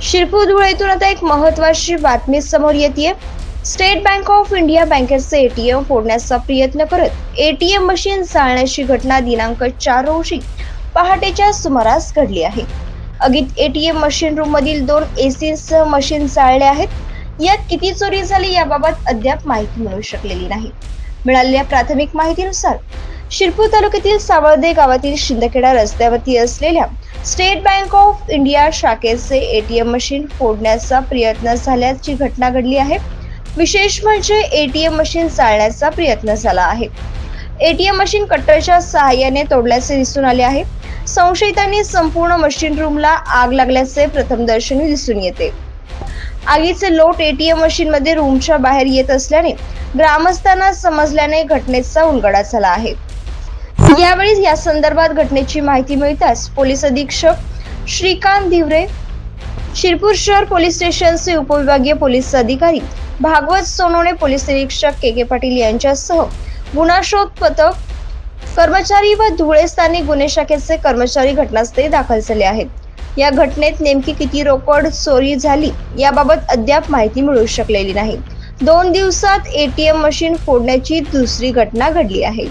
शिरपूर धुळेतून आता एक महत्वाची बातमी समोर येते स्टेट बँक ऑफ इंडिया बँकेचे एटीएम फोडण्याचा प्रयत्न करत एटीएम मशीन चालण्याची घटना दिनांक चार रोजी पहाटेच्या सुमारास घडली आहे. अगीत एटीएम मशीन रूम मधील दोन एसी मशीन चालले आहेत. यात किती चोरी झाली याबाबत अद्याप माहिती मिळू शकलेली नाही. मिळालेल्या प्राथमिक माहितीनुसार शिरपूर तालुक्यातील सावळदे गावातील शिंदखेडा रस्त्यावरती असलेल्या स्टेट बँक ऑफ इंडिया शाखेचे एटीएम मशीन फोडण्याचा प्रयत्न झाल्याची घटना घडली आहे. विशेष म्हणजे एटीएम मशीन चालण्याचा प्रयत्न झाला आहे. एटीएम मशीन कट्टरच्या सहाय्याने तोडल्याचे दिसून आले आहे. संशयितांनी संपूर्ण मशीन रूमला आग लागल्याचे प्रथमदर्शनी दिसून येते. आगीचे लोट एटीएम मशीन मध्ये रूमच्या बाहेर येत असल्याने ग्रामस्थांना समजल्याने घटनेचा उलगडा झाला आहे. यावेळी या संदर्भात घटनेची माहिती मिळताच पोलीस अधीक्षक श्रीकांत धिवरे शिरपूर शहर पोलीस स्टेशनचे उपविभागीय पोलीस अधिकारी भागवत सोनवणे पोलीस निरीक्षक के के पाटील यांच्यासह गुन्हा शोध पथक कर्मचारी व धुळे स्थानिक गुन्हे शाखेचे कर्मचारी घटनास्थळी दाखल झाले आहेत. या घटनेत नेमकी किती रोकड चोरी झाली याबाबत अद्याप माहिती मिळू शकलेली नाही. दोन दिवसात एटीएम मशीन फोडण्याची दुसरी घटना घडली आहे.